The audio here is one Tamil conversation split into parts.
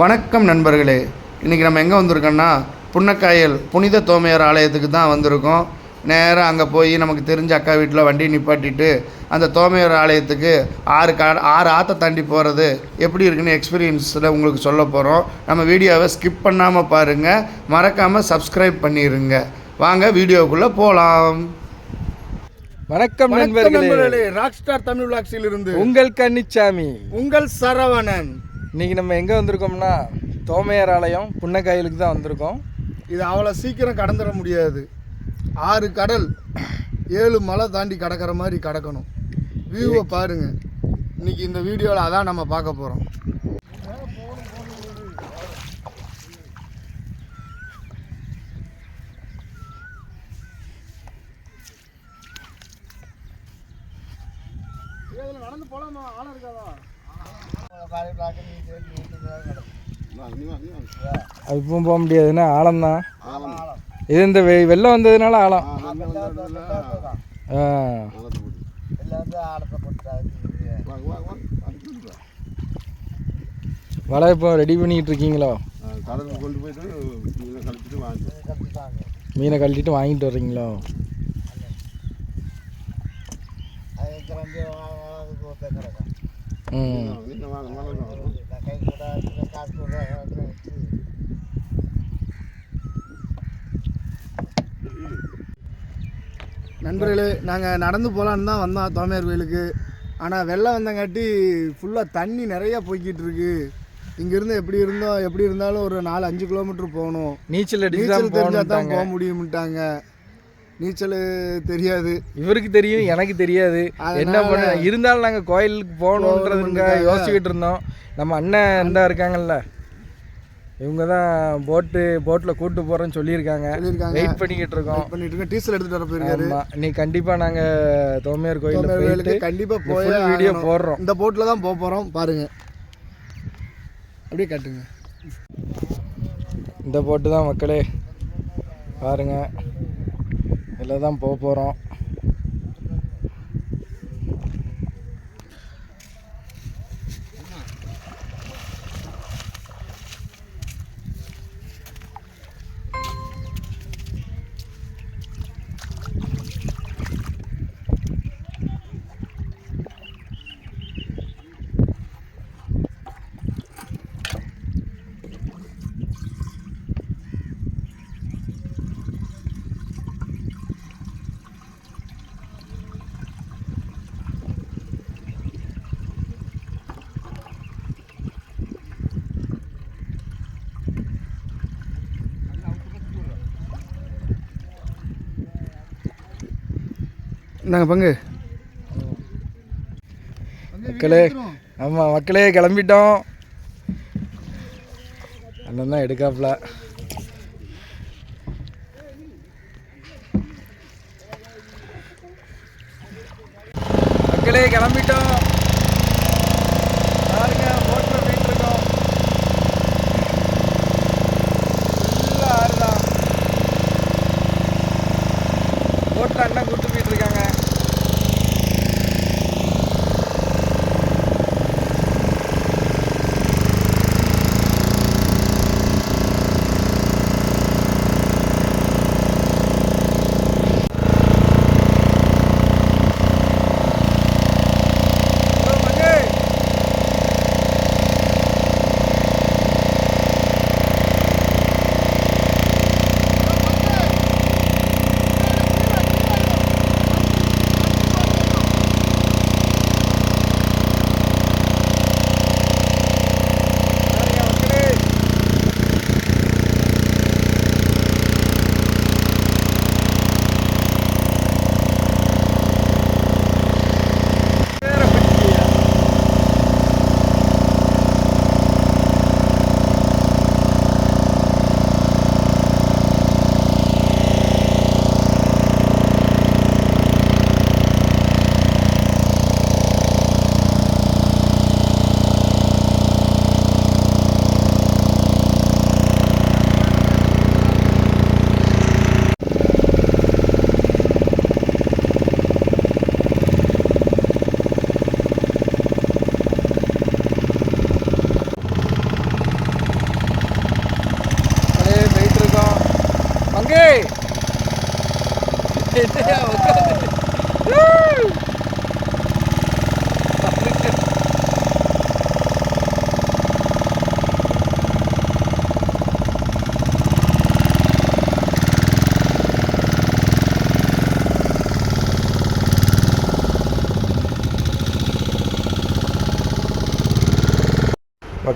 வணக்கம் நண்பர்களே. இன்றைக்கி நம்ம எங்கே வந்திருக்கோம்னா புன்னக்காயல் புனித தோமையார் ஆலயத்துக்கு தான் வந்திருக்கோம். நேராக அங்கே போய் நமக்கு தெரிஞ்ச அக்கா வீட்டில் வண்டி நிப்பாட்டிட்டு அந்த தோமையார் ஆலயத்துக்கு ஆறு கா ஆறு ஆற்றை தாண்டி போகிறது எப்படி இருக்குன்னு எக்ஸ்பீரியன்ஸில் உங்களுக்கு சொல்ல போகிறோம் நம்ம வீடியோவை ஸ்கிப் பண்ணாமல் பாருங்கள் மறக்காமல் சப்ஸ்கிரைப் பண்ணிடுங்க வாங்க வீடியோக்குள்ளே போகலாம் வணக்கம் நண்பர்களே. ராக் ஸ்டார் தமிழ் விளாக்ஸில் இருந்து உங்கள் கன்னிச்சாமி. உங்கள் சரவணன். இன்னைக்கு நம்ம எங்க வந்திருக்கோம்னா தோமையார் ஆலயம் புன்னக்காயலுக்கு தான் வந்திருக்கோம். இது அவ்வளோ சீக்கிரம் கடந்துட முடியாது. ஆறு கடல் ஏழு மலை தாண்டி கடக்கிற மாதிரி கடக்கணும். வியூவை பாருங்க. இன்னைக்கு இந்த வீடியோவில் அதான் நம்ம பார்க்க போகிறோம் நடந்து போலாமா? ஆளம் இருக்காதா அது இப்போ போக முடியாதுன்னா ஆழம். தான் இது இந்த வெள்ளம் வந்ததுனால ஆழம். ஆ வலை இப்போ ரெடி பண்ணிக்கிட்டு இருக்கீங்களோ? கொண்டு போயிட்டு மீனை கழிச்சிட்டு வாங்க. மீனை கழட்டிட்டு வாங்கிட்டு வர்றீங்களோ ம் மீனை வாங்க வாங்க நண்பர்களே நாங்கள் நடந்து போகலான்னு தான் வந்தோம் தோமையார் கோயிலுக்கு. ஆனால் வெள்ளம் வந்தங்காட்டி ஃபுல்லாக தண்ணி நிறைய போய்கிட்டு இருக்கு. இங்கேருந்து எப்படி இருந்தோம் எப்படி இருந்தாலும் ஒரு நாலு அஞ்சு கிலோமீட்டர் போகணும். நீச்சல் நீச்சல் தெரிஞ்சால் தான் போக முடியும்ட்டாங்க. நீச்சல் தெரியாது. இவருக்கு தெரியும் எனக்கு தெரியாது. என்ன பண்ண இருந்தாலும் நாங்கள் கோயிலுக்கு போகணுன்றதுங்க யோசிச்சுக்கிட்டு இருந்தோம். நம்ம அண்ணன் இந்த இருக்காங்கல்ல இவங்க தான் போட்டு போட்டில் கூட்டு போகிறேன்னு சொல்லியிருக்காங்க. வெயிட் பண்ணிக்கிட்டு இருக்கோம். பண்ணிட்டு இருக்கோம். டீசல் எடுத்துட்டு வர போயிருக்காரு. நீ கண்டிப்பாக நாங்கள் தோமையார் போயிட்டு கோயிலுக்கு கண்டிப்பாக போய் வீடியோ போடுறோம். இந்த போட்டில் தான் போக போகிறோம் பாருங்க. அப்படியே காட்டுங்க. இந்த போட்டு தான் மக்களே. பாருங்க. அதில் தான் போக போகிறோம். நாங்கள் பங்கு மக்களே ஆமாம் மக்களே கிளம்பிட்டோம். அண்ணன் தான் எடுக்காப்புல.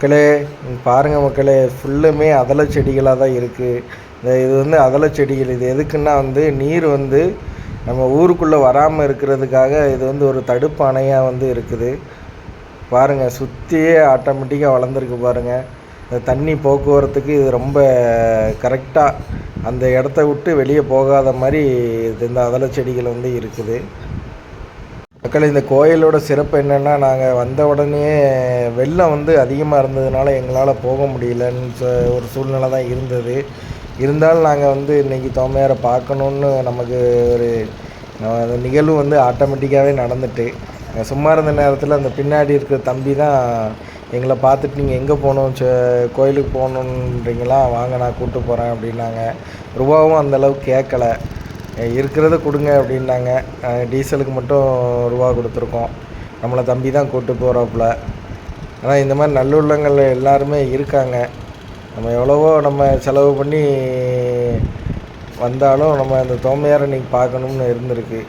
மக்களே பாருங்கள் மக்களே ஃபுல்லுமே அதலை செடிகளாக தான் இருக்குது இந்த இது வந்து அதலை செடிகள். இது எதுக்குன்னா வந்து நீர் வந்து நம்ம ஊருக்குள்ளே வராமல் இருக்கிறதுக்காக இது வந்து ஒரு தடுப்பு அணையாக வந்து இருக்குது. பாருங்கள் சுற்றியே ஆட்டோமேட்டிக்காக வளர்ந்துருக்கு பாருங்கள் இந்த தண்ணி போக்குவரத்துக்கு இது ரொம்ப கரெக்டாக அந்த இடத்த விட்டு வெளியே போகாத மாதிரி இந்த அதலை செடிகள் வந்து இருக்குது. மக்கள் இந்த கோயிலோட சிறப்பு என்னென்னா நாங்கள் வந்த உடனே வெள்ளம் வந்து அதிகமாக இருந்ததுனால எங்களால் போக முடியலன்னு சொ- ஒரு சூழ்நிலை தான் இருந்தது. இருந்தாலும் நாங்கள் வந்து இன்றைக்கி தோமையாரை பார்க்கணுன்னு நமக்கு ஒரு அந்த நிகழ்வு வந்து ஆட்டோமேட்டிக்காகவே நடந்துட்டு சும்மா இருந்த நேரத்தில் அந்த பின்னாடி இருக்கிற தம்பி தான் எங்களை பார்த்துட்டு நீங்கள் எங்கே போகணும்? கோயிலுக்கு போகணுன்றீங்களா வாங்க நான் கூப்பிட்டு போகிறேன் அப்படின்னாங்க. ரூபாவும் அந்தளவுக்கு கேட்கல. இருக்கிறத கொடுங்க அப்படின்னாங்க. டீசலுக்கு மட்டும் ரூபா கொடுத்துருக்கோம். நம்மளை தம்பி தான் கூப்பிட்டு போகிறாப்புல ஆனால் இந்த மாதிரி நல்லுள்ளங்கள் எல்லாருமே இருக்காங்க. நம்ம எவ்வளவோ நம்ம செலவு பண்ணி வந்தாலும் நம்ம அந்த தோமையாரை இன்னைக்கு பார்க்கணும்னு இருந்திருக்கு.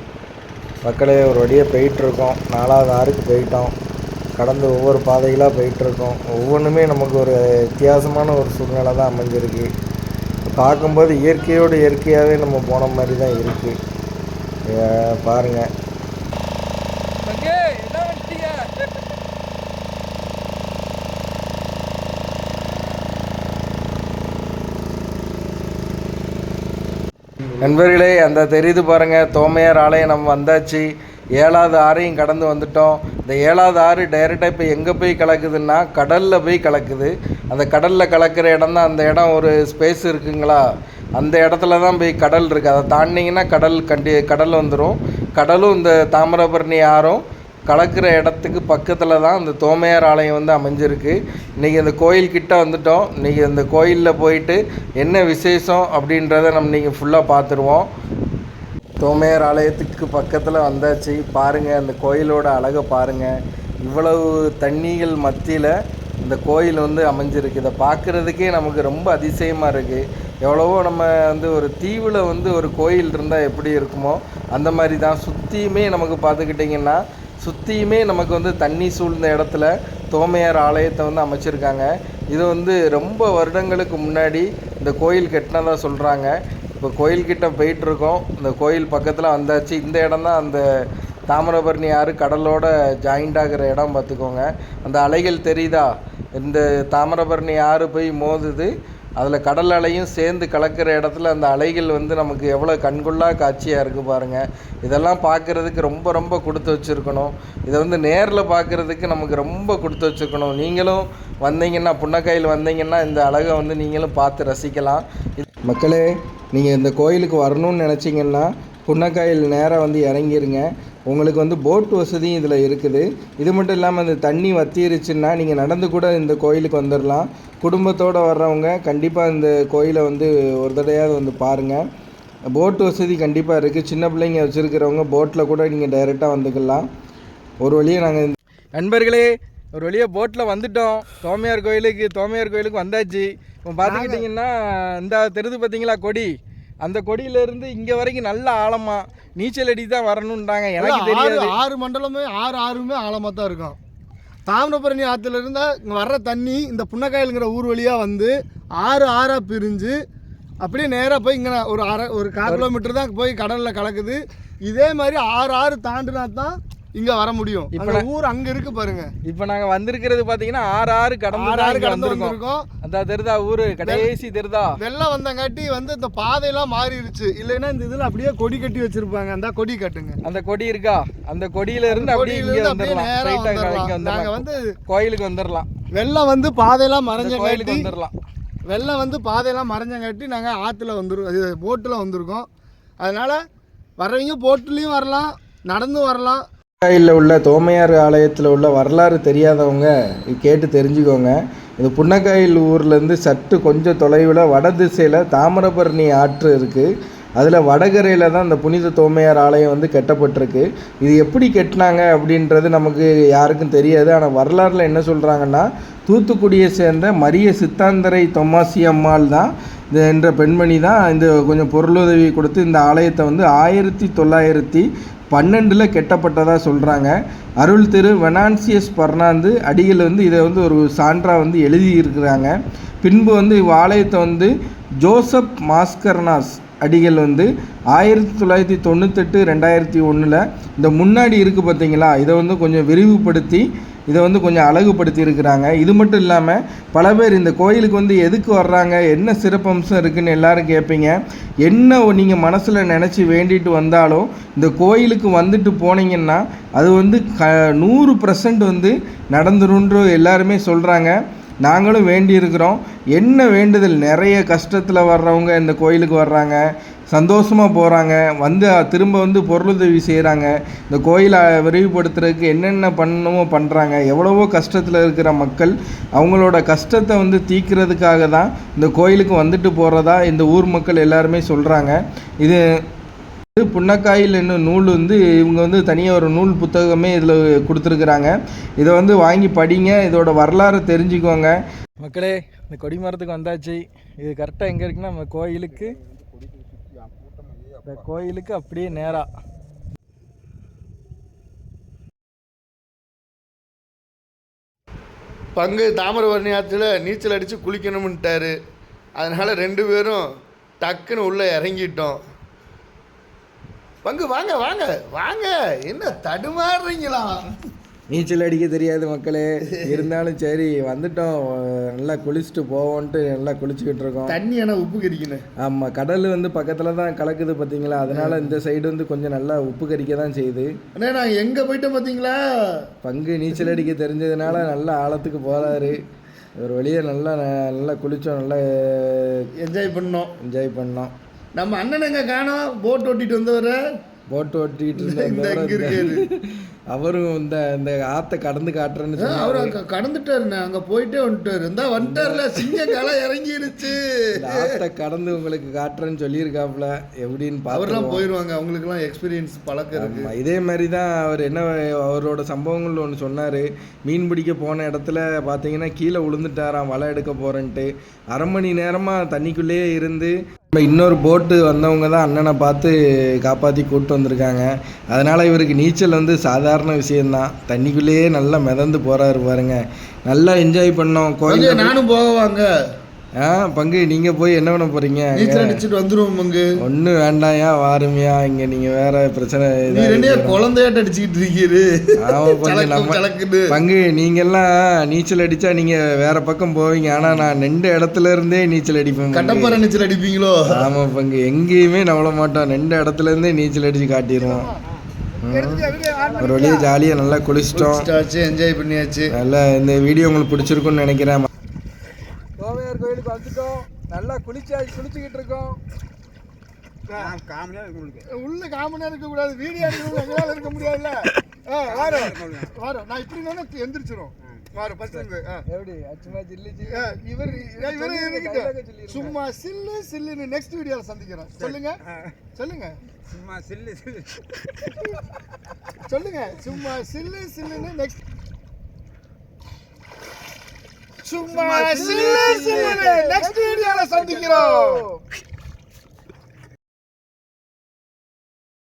மக்களே ஒரு வழியாக போயிட்டுருக்கோம். நாலாவது ஆறுக்கு போயிட்டோம். கடந்து ஒவ்வொரு பாதைகளாக போயிட்டுருக்கோம். ஒவ்வொன்றுமே நமக்கு ஒரு வித்தியாசமான ஒரு சூழ்நிலை தான் அமைஞ்சிருக்கு. பார்க்கும்போது இயற்கையோடு இயற்கையாகவே நம்ம போன மாதிரி தான் இருக்குது பாருங்கள் நண்பர்களே அந்த தெரியுது பாருங்க தோமையார் ஆலயம் நம்ம வந்தாச்சு. ஏழாவது ஆறையும் கடந்து வந்துட்டோம். இந்த ஏழாவது ஆறு டைரெக்டாக இப்போ எங்கே போய் கலக்குதுன்னா கடலில் போய் கலக்குது. அந்த கடலில் கலக்கிற இடம் தான் அந்த இடம் ஒரு ஸ்பேஸ் இருக்குங்களா? அந்த இடத்துல தான் போய் கடல் இருக்குது அதை தாண்டிங்கன்னா கடல் கண்டி கடல் வந்துடும் கடலும் இந்த தாமிரபரணி ஆறும் கலக்கிற இடத்துக்கு பக்கத்தில் தான் இந்த தோமையார் ஆலயம் வந்து அமைஞ்சிருக்கு. இன்றைக்கி இந்த கோயில்கிட்ட வந்துட்டோம். இன்றைக்கி இந்த கோயிலில் போயிட்டு என்ன விசேஷம் அப்படின்றத நம்ம இன்றைக்கி ஃபுல்லாக பார்த்துருவோம். தோமையார் ஆலயத்துக்கு பக்கத்தில் வந்தாச்சு. பாருங்கள் அந்த கோயிலோட அழகை பாருங்கள் இவ்வளவு தண்ணிகள் மத்தியில் இந்த கோயில் வந்து அமைஞ்சிருக்கு. இதை பார்க்குறதுக்கே நமக்கு ரொம்ப அதிசயமாக இருக்குது எவ்வளவோ நம்ம வந்து ஒரு தீவில் வந்து ஒரு கோயில் இருந்தால் எப்படி இருக்குமோ அந்த மாதிரி தான். சுற்றியுமே நமக்கு பார்த்துக்கிட்டிங்கன்னா சுற்றியுமே நமக்கு வந்து தண்ணி சூழ்ந்த இடத்துல தோமையார் ஆலயத்தை வந்து அமைச்சிருக்காங்க. இது வந்து ரொம்ப வருடங்களுக்கு முன்னாடி இந்த கோயில் கட்டினதாக சொல்கிறாங்க இப்போ கோயில்கிட்ட போயிட்டுருக்கோம். இந்த கோயில் பக்கத்தில் வந்தாச்சு. இந்த இடம் தான் அந்த தாமிரபரணி ஆறு கடலோட ஜாயிண்ட் ஆகிற இடம் பார்த்துக்கோங்க. அந்த அலைகள் தெரியுதா? இந்த தாமிரபரணி ஆறு போய் மோதுது. அதில் கடல் அலையும் சேர்ந்து கலக்கிற இடத்துல அந்த அலைகள் வந்து நமக்கு எவ்வளோ கண்கொள்ளா காட்சியாக இருக்குது பாருங்கள் இதெல்லாம் பார்க்குறதுக்கு ரொம்ப ரொம்ப கொடுத்து வச்சுருக்கணும். இதை வந்து நேரில் பார்க்குறதுக்கு நமக்கு ரொம்ப கொடுத்து வச்சுருக்கணும். நீங்களும் வந்தீங்கன்னா புன்னக்காயில் வந்தீங்கன்னா இந்த அழகை வந்து நீங்களும் பார்த்து ரசிக்கலாம். மக்களே நீங்கள் இந்த கோயிலுக்கு வரணும்னு நினச்சிங்கன்னா புன்னக்காயில் நேராக வந்து இறங்கிருங்க. உங்களுக்கு வந்து போட் வசதியும் இதில் இருக்குது. இது மட்டும் இல்லாமல் இந்த தண்ணி வத்திருச்சுன்னா நீங்கள் நடந்து கூட இந்த கோயிலுக்கு வந்துடலாம் குடும்பத்தோடு வர்றவங்க கண்டிப்பாக இந்த கோயிலை வந்து ஒரு தடையாவது வந்து பாருங்கள் போட் வசதி கண்டிப்பாக இருக்குது சின்ன பிள்ளைங்க வச்சுருக்கிறவங்க போட்டில் கூட நீங்கள் டைரெக்டாக வந்துக்கலாம். ஒரு வழியாக நாங்கள் நண்பர்களே ஒரு வழியாக போட்டில் வந்துட்டோம். தோமையார் கோயிலுக்கு தோமையார் கோயிலுக்கு வந்தாச்சு. இப்போ பார்த்துக்கிட்டிங்கன்னா இந்த தெருது பார்த்தீங்களா கொடி? அந்த கொடியிலேருந்து இங்கே வரைக்கும் நல்ல ஆழமா நீச்சல் அடி தான் வரணுன்றாங்க எனக்கு ஆறு தெரியாது. ஆறு மண்டலமே ஆறு ஆறுமே ஆழமாக தான் இருக்கும். தாமிரபரணி ஆற்றுல இருந்தால் இங்கே வர்ற தண்ணி இந்த புன்னக்காயலுங்கிற ஊர் வழியாக வந்து ஆறு ஆறாக பிரிஞ்சு அப்படியே நேராக போய் இங்கே ஒரு அரை ஒரு கால் கிலோமீட்டர் தான் போய் கடலில் கலக்குது. இதே மாதிரி ஆறு ஆறு தாண்டினா தான் இங்கே வர முடியும். இப்ப ஊர் அங்கே இருக்கு பாருங்க. இப்போ நாங்கள் வந்திருக்கிறது பார்த்தீங்கன்னா ஆறு ஆறு கடந்து ஆறு ஆறு கடந்து வந்திருக்கோம். அந்த தெருதா ஊரு கடைசி தெருதா? வெள்ளம் வந்தங்காட்டி வந்து இந்த பாதையெல்லாம் மாறிடுச்சு இல்லைன்னா இந்த இதில் அப்படியே கொடி கட்டி வச்சிருப்பாங்க. அந்த கொடி கட்டுங்க. அந்த கொடி இருக்கா? அந்த கொடியில இருந்து அப்படியே இங்கே வந்துடலாம். நாங்க வந்து கோயிலுக்கு வந்துடலாம். வெள்ளம் வந்து பாதையெல்லாம் இந்த கோயிலுக்கு வந்துடலாம். வெள்ளம் வந்து பாதையெல்லாம் மறைஞ்சங்காட்டி நாங்கள் ஆற்றுல வந்துரு போட்டில் வந்திருக்கோம். அதனால் வர்றவங்க போட்டுலேயும் வரலாம் நடந்து வரலாம். புன்னக்காயில் உள்ள தோமையார் ஆலயத்தில் உள்ள வரலாறு தெரியாதவங்க கேட்டு தெரிஞ்சுக்கோங்க. இது புன்னக்காயில் ஊர்லேருந்து சற்று கொஞ்சம் தொலைவில் வட திசையில் தாமிரபரணி ஆற்று இருக்குது அதில் வடகரையில் தான் இந்த புனித தோமையார் ஆலயம் வந்து கட்டப்பட்டிருக்கு. இது எப்படி கட்டினாங்க அப்படின்றது நமக்கு யாருக்கும் தெரியாது. ஆனால் வரலாறில் என்ன சொல்கிறாங்கன்னா தூத்துக்குடியை சேர்ந்த மரிய சித்தாந்தரை தொமாசி அம்மாள் தான் இந்த என்ற பெண்மணி தான் இந்த கொஞ்சம் பொருளுதவி கொடுத்து இந்த ஆலயத்தை வந்து ஆயிரத்தி தொள்ளாயிரத்தி பன்னெண்டில் கெட்டப்பட்டதாக சொல்கிறாங்க அருள் திரு வெனான்சியஸ் பர்னாந்து அடிகள் வந்து இதை வந்து ஒரு சான்றாக வந்து எழுதியிருக்கிறாங்க. பின்பு வந்து இவ் ஆலயத்தை வந்து ஜோசப் மாஸ்கர்னாஸ் அடிகள் வந்து ஆயிரத்தி தொள்ளாயிரத்தி தொண்ணூத்தெட்டு ரெண்டாயிரத்தி ஒன்றில் இந்த முன்னாடி இருக்குது பார்த்தீங்களா? இதை வந்து கொஞ்சம் விரிவுபடுத்தி இதை வந்து கொஞ்சம் அழகுபடுத்தி இருக்கிறாங்க. இது மட்டும் இல்லாமல் பல பேர் இந்த கோயிலுக்கு வந்து எதுக்கு வர்றாங்க? என்ன சிறப்பம்சம் இருக்குதுன்னு எல்லாரும் கேட்பீங்க என்ன நீங்கள் மனசில் நினச்சி வேண்டிட்டு வந்தாலும் இந்த கோயிலுக்கு வந்துட்டு போனீங்கன்னா அது வந்து க நூறு பர்சன்ட் வந்து நடந்துருன்ற எல்லாருமே சொல்கிறாங்க நாங்களும் வேண்டியிருக்கிறோம். என்ன வேண்டுதல்? நிறைய கஷ்டத்தில் வர்றவங்க இந்த கோயிலுக்கு வர்றாங்க. சந்தோஷமாக போகிறாங்க வந்து திரும்ப வந்து பொருளுதவி செய்கிறாங்க இந்த கோயிலை விரிவுபடுத்துறதுக்கு என்னென்ன பண்ணணுமோ பண்ணுறாங்க எவ்வளவோ கஷ்டத்தில் இருக்கிற மக்கள் அவங்களோட கஷ்டத்தை வந்து தீக்கிறதுக்காக தான் இந்த கோயிலுக்கு வந்துட்டு போகிறதா இந்த ஊர் மக்கள் எல்லாருமே சொல்கிறாங்க இது இது புன்னக்காயில் என்னும் நூல் வந்து இவங்க வந்து தனியாக ஒரு நூல் புத்தகமே இதில் கொடுத்துருக்குறாங்க. இதை வந்து வாங்கி படிங்க. இதோட வரலாறு தெரிஞ்சுக்கோங்க. மக்களே இந்த கொடிமரத்துக்கு வந்தாச்சு. இது கரெக்டாக எங்கே இருக்குன்னா நம்ம கோயிலுக்கு. இந்த கோயிலுக்கு அப்படியே நேராக பங்கு தாமிரபரணி ஆற்றுல நீச்சல் அடித்து குளிக்கணும்ன்ட்டாரு. அதனால் ரெண்டு பேரும் டக்குன்னு உள்ளே இறங்கிட்டோம். பங்கு வாங்க வாங்க வாங்க. என்ன தடுமாறுறீங்களா? நீச்சல் அடிக்க தெரியாது மக்களே. இருந்தாலும் சரி வந்துட்டோம். நல்லா குளிச்சுட்டு போவோன்ட்டு நல்லா குளிச்சுக்கிட்டு இருக்கோம். தண்ணி ஆனால் உப்பு கறிக்கணும் ஆமாம் கடல் வந்து பக்கத்தில் தான் கலக்குது பார்த்தீங்களா அதனால இந்த சைடு வந்து கொஞ்சம் நல்லா உப்பு கறிக்க தான் செய்யுது. அண்ணே நான் எங்கே போயிட்டேன் பார்த்தீங்களா பங்கு நீச்சல் அடிக்க தெரிஞ்சதுனால நல்லா ஆழத்துக்கு போகிறாரு ஒரு வழியை நல்லா நல்லா குளித்தோம் நல்லா என்ஜாய் பண்ணோம். என்ஜாய் பண்ணோம். நம்ம அண்ணன் எங்க காணோம். போட் ஓட்டிட்டு வந்தவரை. இந்த இங்க இருந்த இருக்காரு. அவரும் இந்த இந்த ஆற்றை கடந்து காட்டுறேன்னு அவர் சொன்னாரு. அங்க கடந்துட்டாருண்ணே அங்க போயிட்டே வந்துட்டாரு. இருந்தா வந்துட்டார்ல சிங்க காலம் இறங்கிருச்சு. இந்த ஆற்றை கடந்து உங்களுக்கு காட்டுறேன்னு சொல்லியிருக்காப்புல எப்படின்னு அவர்லாம் பார்த்துருவோம் போயிருவாங்க அவங்களுக்குலாம் எக்ஸ்பீரியன்ஸ் பழக்கம் இருக்கு. ஆமா, இதே மாதிரி தான் அவர் என்ன அவரோட சம்பவங்கள் ஒன்று சொன்னார். மீன் பிடிக்க போன இடத்துல பார்த்தீங்கன்னா கீழே விழுந்துட்டாராம் வலை எடுக்க போகிறேன்ட்டு அரை மணி நேரமாக தண்ணிக்குள்ளேயே இருந்து நம்ம இன்னொரு போட்டு வந்தவங்க தான் அண்ணனை பார்த்து காப்பாற்றி கூப்பிட்டு வந்திருக்காங்க. அதனால் இவருக்கு நீச்சல் வந்து சாதாரண விஷயந்தான் தண்ணிக்குள்ளேயே நல்லா மிதந்து போகிறாரு பாருங்க. நல்லா என்ஜாய் பண்ணோம். கோயில் நானும் போக வாங்க ஆ பங்கு நீங்கள் போய் என்ன பண்ண போகிறீங்க நீச்சல் அடிச்சுட்டு வந்துருவோம் பங்கு. ஒன்றும் வேண்டாம்யா வாருமையா? இங்கே நீங்கள் வேற பிரச்சனை ரெண்டே. குழந்தையாட்ட அடிச்சுக்கிட்டு இருக்கீரு. ஆமா பங்கு நம்ம பங்கு நீங்கெல்லாம் நீச்சல் அடிச்சா நீங்க வேற பக்கம் போவீங்க. ஆனா நான் நின்ற இடத்துல இருந்தே நீச்சல் அடிப்பேன். கட்டப்பாறை நீச்சல் அடிப்பீங்களோ? ஆமா பங்கு. எங்கேயுமே நவள மாட்டோம். நின்ற இடத்துல இருந்தே நீச்சல் அடிச்சு காட்டிடுவோம். ஒரு வழியா ஜாலியா நல்லா குளிச்சிட்டோம். என்ஜாய் பண்ணியாச்சு. நல்லா இந்த வீடியோ உங்களுக்கு பிடிச்சிருக்கும்னு நினைக்கிறேன். கோவையார் கோயிலுக்கு வந்துட்டோம். நல்லா குளிச்சா குளிச்சுக்கிட்டு இருக்கோம். உள்ள காமனா இருக்க கூடாது. வீடியோ எங்களால இருக்க முடியாதுல்ல. ஆ, வாரம் வாரம் நான் இப்படி தானே இருந்து ஆ. எப்படி? ஜில்லி இவர் இவர் இருக்கிட்ட சொல்லிருங்க. சும்மா சில்லு சில்லுன்னு நெக்ஸ்ட் வீடியோல சந்திக்கிறேன். சொல்லுங்க. சொல்லுங்க. சும்மா சில்லு சில்லு. சொல்லுங்க. சும்மா சில்லு சில்லுன்னு நெக்ஸ்ட் சும்மா சில்லு சில்லுன்னு நெக்ஸ்ட் வீடியோல சந்திக்கிறோம்.